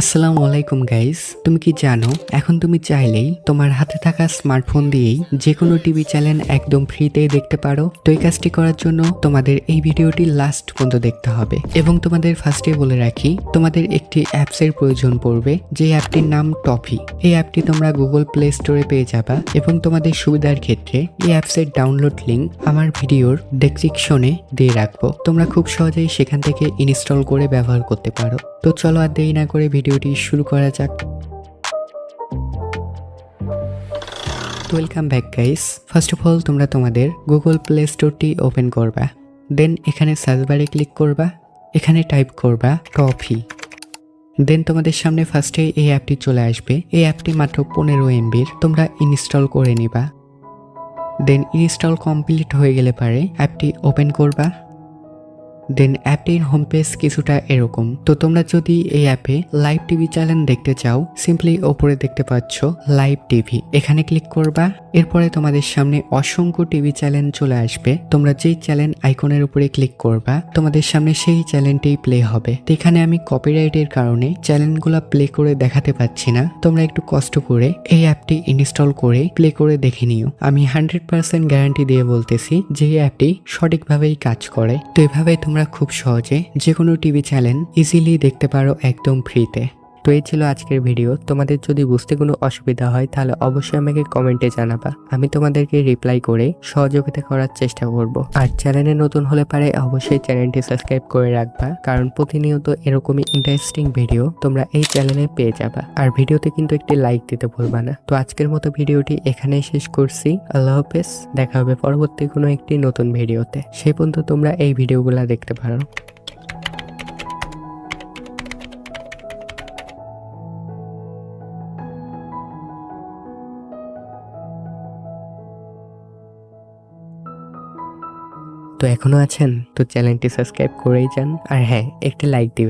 আসসালামু আলাইকুম গাইস তুমি কি জানো, এখন তুমি চাইলেই তোমার হাতে থাকা স্মার্টফোন দিয়েই যে কোনো টিভি চ্যানেল একদম ফ্রিতেই দেখতে পারো। তো এই কাজটি করার জন্য তোমাদের এই ভিডিওটি লাস্ট পর্যন্ত দেখতে হবে। এবং তোমাদের ফার্স্টে বলে রাখি, তোমাদের একটি অ্যাপসের প্রয়োজন পড়বে, যে অ্যাপটির নাম টফি এই অ্যাপটি তোমরা গুগল প্লে স্টোরে পেয়ে যাবা এবং তোমাদের সুবিধার ক্ষেত্রে এই অ্যাপসের ডাউনলোড লিঙ্ক আমার ভিডিওর ডেসক্রিপশনে দিয়ে রাখব। তোমরা খুব সহজেই সেখান থেকে ইনস্টল করে ব্যবহার করতে পারো। তো চলো আর দেরি না করে ভিডিওটি শুরু করা যাক। Welcome back guys first of all তোমরা তোমাদের গুগল প্লে স্টোরটি ওপেন করবা। দেন এখানে সার্চ বারে ক্লিক করবা। এখানে টাইপ করবা টফি দেন তোমাদের সামনে ফার্স্টে এই অ্যাপটি চলে আসবে। এই অ্যাপটি মাত্র পনেরো এমবির তোমরা ইনস্টল করে নিবা। দেন ইনস্টল কমপ্লিট হয়ে গেলে পারে অ্যাপটি ওপেন করবা। দেন অ্যাপটির হোম পেজ কিছুটা এরকম। তো তোমরা যদি এই অ্যাপে লাইভ টিভি চ্যানেল দেখতে চাও সিম্পলি ওপরে দেখতে পাচ্ছ লাইভ টিভি এখানে ক্লিক করবা। এরপরে তোমাদের সামনে অসংখ্য টিভি চ্যানেল চলে আসবে। তোমরা যেই চ্যানেল আইকনের উপরে ক্লিক করবা, তোমাদের সামনে সেই চ্যানেলটি প্লে হবে। এখানে আমি কপিরাইটের কারণে চ্যানেলগুলো প্লে করে দেখাতে পাচ্ছি না। তোমরা একটু কষ্ট করে এই অ্যাপটি ইনস্টল করে প্লে করে দেখে নিও। আমি হান্ড্রেড পার্সেন্ট গ্যারান্টি দিয়ে বলতেছি যে এই অ্যাপটি সঠিকভাবেই কাজ করে। তো এভাবে তোমরা খুব সহজে যে কোনো টিভি চ্যানেল ইজিলি দেখতে পারো একদম ফ্রিতে তো এই ছিল আজকের ভিডিও তোমাদের যদি বুঝতে কোনো অসুবিধা হয়, তাহলে অবশ্যই আমাকে কমেন্টে জানাবা। আমি তোমাদেরকে রিপ্লাই করে সহযোগিতা করার চেষ্টা করব। আর চ্যানেলে নতুন হলে পারে অবশ্যই চ্যানেলটি সাবস্ক্রাইব করে রাখবা, কারণ প্রতিনিয়ত এরকমই ইন্টারেস্টিং ভিডিও তোমরা এই চ্যানেলে পেয়ে যাবা। আর ভিডিওতে কিন্তু একটি লাইক দিতে ভুলবা না। তো আজকের মতো ভিডিওটি এখানেই শেষ করছি। আল্লাহ হাফেজ। দেখা হবে পরবর্তী কোনো একটি নতুন ভিডিওতে সেই পর্যন্ত তোমরা এই ভিডিওগুলো দেখতে পারো। তো এখনও আছেন তো চ্যানেলটি সাবস্ক্রাইব করেই যান। আর হ্যাঁ একটি লাইক দিবেন।